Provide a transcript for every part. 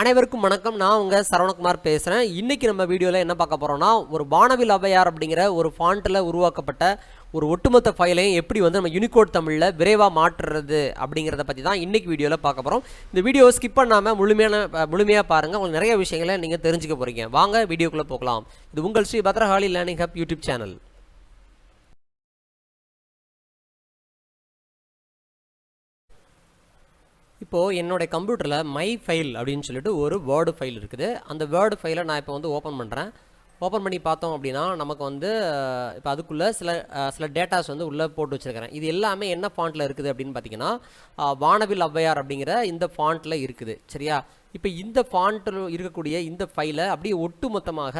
அனைவருக்கும் வணக்கம். நான் உங்கள் சரவணகுமார் பேசுகிறேன் இன்றைக்கி நம்ம வீடியோவில் என்ன பார்க்க போகிறோம்னா ஒரு வானவில் அவையார் அப்படிங்கிற ஒரு ஃபாண்ட்டில் உருவாக்கப்பட்ட ஒரு ஒட்டுமொத்த ஃபைலையும் எப்படி வந்து நம்ம யூனிகோட் தமிழில் விரைவாக மாற்றுறது அப்படிங்கிறத பற்றி தான் இன்றைக்கி வீடியோவில் பார்க்க போகிறோம் இந்த வீடியோ ஸ்கிப் பண்ணாமல் முழுமையான முழுமையாக பாருங்கள் உங்களுக்கு நிறைய விஷயங்களை நீங்கள் தெரிஞ்சுக்க போகிறீங்க வாங்க வீடியோக்குள்ளே போகலாம். இது உங்கள் Sri Bhadrahali learning hub YouTube channel இப்போது என்னுடைய கம்ப்யூட்டரில் மை ஃபைல் அப்படின்னு சொல்லிட்டு ஒரு வேர்டு ஃபைல் இருக்குது. அந்த வேர்டு ஃபைலை நான் இப்போ வந்து ஓப்பன் பண்ணுறேன் ஓப்பன் பண்ணி பார்த்தோம் அப்படின்னா நமக்கு வந்து இப்போ அதுக்குள்ளே சில சில டேட்டாஸ் வந்து உள்ளே போட்டு வச்சுருக்கிறேன். இது எல்லாமே என்ன ஃபாண்ட்டில் இருக்குது அப்படின்னு பார்த்தீங்கன்னா வானவில் ஔவையார் அப்படிங்கிற இந்த ஃபாண்ட்டில் இருக்குது. சரியா? இப்போ இந்த ஃபாண்ட்டில் இருக்கக்கூடிய இந்த ஃபைலை அப்படியே ஒட்டு மொத்தமாக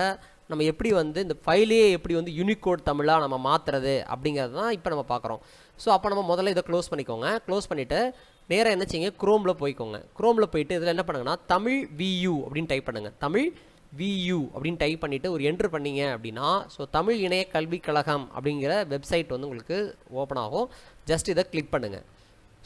நம்ம எப்படி வந்து இந்த ஃபைலே எப்படி வந்து யூனிகோட் தமிழாக நம்ம மாற்றுறது அப்படிங்கிறது தான் இப்போ நம்ம பார்க்குறோம் ஸோ அப்போ நம்ம முதல்ல இதை க்ளோஸ் பண்ணிக்கோங்க. க்ளோஸ் பண்ணிவிட்டு நேராக என்ன செய்யுங்க? குரோமில் போய்க்கோங்க. குரோமில் போயிட்டு இதில் என்ன பண்ணுங்கன்னா தமிழ் வியூ அப்படின்னு டைப் பண்ணுங்கள் தமிழ் வியூ அப்படின்னு டைப் பண்ணிவிட்டு ஒரு என்ட்ரு பண்ணீங்க அப்படின்னா ஸோ தமிழ் இணைய கல்விக் கழகம் அப்படிங்கிற வெப்சைட் வந்து உங்களுக்கு ஓப்பன் ஆகும். ஜஸ்ட் இதை கிளிக் பண்ணுங்கள்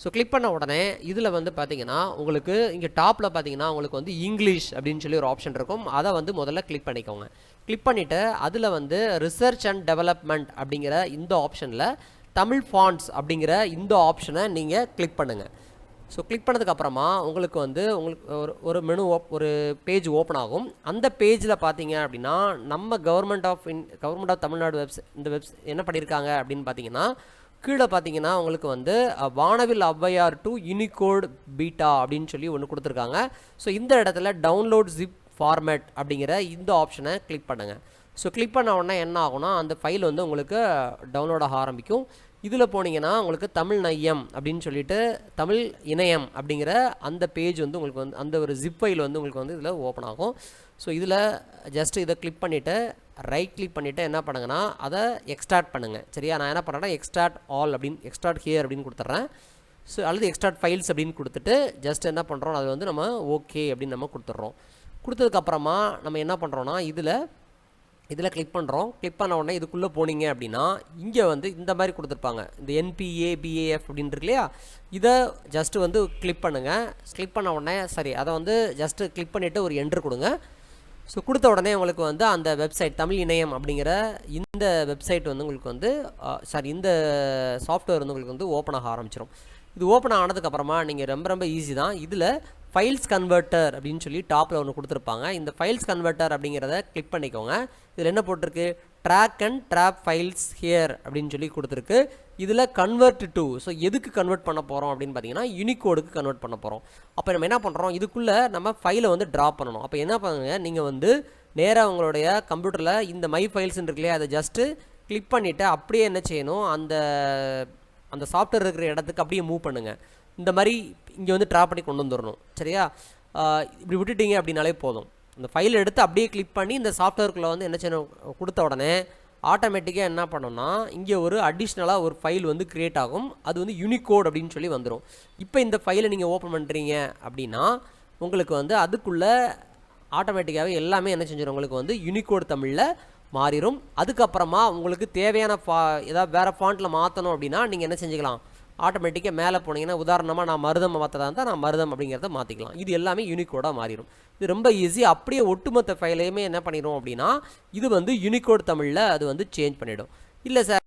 ஸோ கிளிக் பண்ண உடனே இதில் வந்து பார்த்தீங்கன்னா உங்களுக்கு இங்கே டாப்பில் பார்த்தீங்கன்னா உங்களுக்கு வந்து இங்கிலீஷ் அப்படின்னு சொல்லி ஒரு ஆப்ஷன் இருக்கும். அதை வந்து முதல்ல கிளிக் பண்ணிக்கோங்க. கிளிக் பண்ணிவிட்டு அதில் வந்து ரிசர்ச் அண்ட் டெவலப்மெண்ட் அப்படிங்கிற இந்த ஆப்ஷனில் தமிழ் ஃபாண்ட்ஸ் அப்படிங்கிற இந்த ஆப்ஷனை நீங்கள் கிளிக் பண்ணுங்கள் ஸோ கிளிக் பண்ணதுக்கப்புறமா உங்களுக்கு வந்து உங்களுக்கு ஒரு ஒரு மெனு ஓப் ஒரு பேஜ் ஓப்பன் ஆகும். அந்த பேஜில் பார்த்தீங்க அப்படின்னா நம்ம government of in government of Tamil Nadu webs இந்த வெப்ஸ் என்ன பண்ணியிருக்காங்க அப்படின்னு பார்த்தீங்கன்னா கீழே பார்த்தீங்கன்னா உங்களுக்கு வந்து வானவில் ஔவையார் டு யூனிகோட் பீட்டா அப்படின்னு சொல்லி ஒன்று கொடுத்துருக்காங்க. ஸோ இந்த இடத்துல டவுன்லோட் ஜிப் ஃபார்மேட் அப்படிங்கிற இந்த ஆப்ஷனை கிளிக் பண்ணுங்கள் ஸோ கிளிக் பண்ண உடனே என்ன ஆகும்னா அந்த ஃபைல் வந்து உங்களுக்கு டவுன்லோட் ஆக ஆரம்பிக்கும். இதில் போனீங்கன்னா உங்களுக்கு தமிழ் நையம் அப்படின்னு சொல்லிட்டு தமிழ் இணையம் அப்படிங்கிற அந்த பேஜ் வந்து உங்களுக்கு வந்து அந்த ஒரு ஜிப் ஃபைல் வந்து உங்களுக்கு வந்து இதில் ஓப்பன் ஆகும். ஸோ இதில் ஜஸ்ட் இதை கிளிக் பண்ணிவிட்டு ரைட் கிளிக் பண்ணிவிட்டு என்ன பண்ணுங்கன்னா அதை எக்ஸ்ட்ராக்ட் பண்ணுங்கள் சரியா? நான் என்ன பண்ணுறேன்னா எக்ஸ்ட்ராக்ட் ஆல் அப்படின்னு எக்ஸ்ட்ராக்ட் ஹியர் அப்படின்னு கொடுத்துட்றேன். ஸோ அல்லது எக்ஸ்ட்ராக்ட் ஃபைல்ஸ் அப்படின்னு கொடுத்துட்டு ஜஸ்ட் என்ன பண்ணுறோம் அது வந்து நம்ம ஓகே அப்படின்னு நம்ம கொடுத்துட்றோம். கொடுத்ததுக்கப்புறமா நம்ம என்ன பண்ணுறோன்னா இதில் இதில் கிளிக் பண்ணுறோம் கிளிக் பண்ண உடனே இதுக்குள்ளே போனீங்க அப்படின்னா இங்கே வந்து இந்த மாதிரி கொடுத்துருப்பாங்க. இந்த என்பிஏ பிஏஎஃப் அப்படின்ட்டு இல்லையா? இதை ஜஸ்ட்டு வந்து கிளிக் பண்ணுங்கள் கிளிக் பண்ண உடனே சரி அதை வந்து ஜஸ்ட்டு கிளிக் பண்ணிவிட்டு ஒரு என்ட்ரு கொடுங்க. ஸோ கொடுத்த உடனே உங்களுக்கு வந்து அந்த வெப்சைட் தமிழ் இணையம் அப்படிங்கிற இந்த வெப்சைட் வந்து உங்களுக்கு வந்து சாரி இந்த சாஃப்ட்வேர் வந்து உங்களுக்கு வந்து ஓப்பன் ஆக ஆரம்பிச்சிடும் இது ஓப்பன் ஆனதுக்கப்புறமா நீங்கள் ரொம்ப ரொம்ப ஈஸி தான். இதில் ஃபைல்ஸ் கன்வெர்ட்டர் அப்படின்னு சொல்லி டாப்பில் ஒன்று கொடுத்துருப்பாங்க. இந்த ஃபைல்ஸ் கன்வெர்ட்டர் அப்படிங்கிறத கிளிக் பண்ணிக்கோங்க. இதில் என்ன போட்டிருக்கு? Drag and drop files here அப்படின்னு சொல்லி கொடுத்துருக்கு. இதில் கன்வெர்ட் டு ஸோ எதுக்கு கன்வெர்ட் பண்ண போகிறோம் அப்படின்னு பார்த்தீங்கன்னா யூனிகோடுக்கு கன்வெர்ட் பண்ண போகிறோம் அப்போ நம்ம என்ன பண்ணுறோம் இதுக்குள்ளே நம்ம ஃபைலை வந்து ட்ரா பண்ணணும். அப்போ என்ன பண்ணுங்க? நீங்கள் வந்து நேராக உங்களுடைய கம்ப்யூட்டரில் இந்த மை ஃபைல்ஸ்ன்னு இருக்கு இல்லையா அதை ஜஸ்ட்டு கிளிக் பண்ணிவிட்டு அப்படியே என்ன செய்யணும்? அந்த அந்த சாஃப்ட்வேர் இருக்கிற இடத்துக்கு அப்படியே மூவ் பண்ணுங்கள் இந்த மாதிரி இங்கே வந்து ட்ராப் பண்ணி கொண்டு வந்துடணும் சரியா? இப்படி விட்டுட்டீங்க அப்படின்னாலே போதும். இந்த ஃபைல் எடுத்து அப்படியே கிளிக் பண்ணி இந்த சாஃப்ட்வேர்க்குள்ளே வந்து என்ன செய்யணும்? கொடுத்த உடனே ஆட்டோமேட்டிக்காக என்ன பண்ணோம்னா இங்கே ஒரு அடிஷ்னலாக ஒரு ஃபைல் வந்து க்ரியேட் ஆகும். அது வந்து யூனிகோட் அப்படின்னு சொல்லி வந்துடும் இப்போ இந்த ஃபைலை நீங்கள் ஓப்பன் பண்ணுறீங்க அப்படின்னா உங்களுக்கு வந்து அதுக்குள்ளே ஆட்டோமேட்டிக்காகவே எல்லாமே என்ன செஞ்சிடும் உங்களுக்கு வந்து யூனிகோட் தமிழில் மாறிடும் அதுக்கப்புறமா உங்களுக்கு தேவையான ஃபா ஏதாவது வேறு ஃபாண்ட்டில் மாற்றணும் அப்படின்னா நீங்கள் என்ன செஞ்சுக்கலாம்? ஆட்டோமேட்டிக்காக மேலே போனீங்கன்னா உதாரணமாக நான் மருதம் மாற்றதா இருந்தால் நான் மருதம் அப்படிங்கிறத மாற்றிக்கலாம் இது எல்லாமே யூனிகோடாக மாறிடும். இது ரொம்ப ஈஸி அப்படியே ஒட்டுமொத்த ஃபைலையுமே என்ன பண்ணிடும் அப்படின்னா இது வந்து யூனிகோட் தமிழில் அது வந்து சேஞ்ச் பண்ணிடும். இல்லை சார்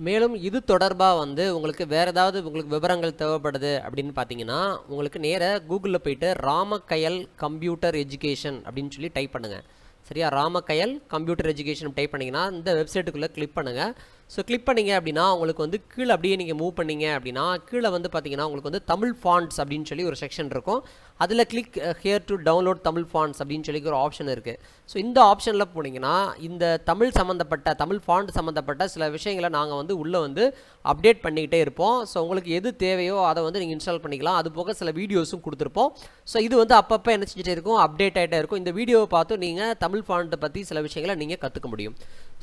மேலும் இது தொடர்பாக வந்து உங்களுக்கு வேறு ஏதாவது உங்களுக்கு விவரங்கள் தேவைப்படுது அப்படின்னு பார்த்தீங்கன்னா உங்களுக்கு நேராக கூகுளில் போயிட்டு ராமக்கயல் கம்ப்யூட்டர் எஜுகேஷன் அப்படின்னு சொல்லி டைப் பண்ணுங்கள் சரியா? ராமக்கயல் கம்ப்யூட்டர் எஜுகேஷன் டைப் பண்ணிங்கன்னா இந்த வெப்சைட்டுக்குள்ளே கிளிக் பண்ணுங்கள் ஸோ கிளிக் பண்ணீங்க அப்படின்னா உங்களுக்கு வந்து கீழே அப்படியே நீங்கள் மூவ் பண்ணீங்க அப்படின்னா கீழே வந்து பார்த்தீங்கன்னா உங்களுக்கு வந்து தமிழ் ஃபாண்ட்ஸ் அப்படின்னு சொல்லி ஒரு செக்ஷன் இருக்கும். அதில் click here to download Tamil fonts அப்படின்னு சொல்லி ஒரு ஆப்ஷன் இருக்குது ஸோ இந்த ஆப்ஷனில் போனீங்கன்னா இந்த தமிழ் சம்மந்தப்பட்ட தமிழ் ஃபாண்ட் சம்மந்தப்பட்ட சில விஷயங்களை நாங்கள் வந்து உள்ளே வந்து அப்டேட் பண்ணிக்கிட்டே இருப்போம். ஸோ உங்களுக்கு எது தேவையோ அதை வந்து நீங்கள் இன்ஸ்டால் பண்ணிக்கலாம். அது போக சில வீடியோஸும் கொடுத்துருப்போம். ஸோ இது வந்து அப்பப்போ என்ன செஞ்சுட்டே இருக்கும்? அப்டேட் ஆகிட்டே இருக்கும். இந்த வீடியோவை பார்த்து நீங்கள் தமிழ் ஃபாண்ட்டை பற்றி சில விஷயங்களை நீங்கள் கற்றுக்க முடியும்.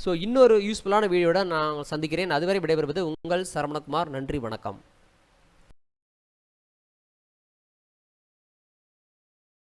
ஸோ இன்னொரு யூஸ்ஃபுல்லான வீடியோட நான் சந்திக்கிறேன். அதுவரை விடைபெறுவது உங்கள் சரவணகுமார். நன்றி வணக்கம்.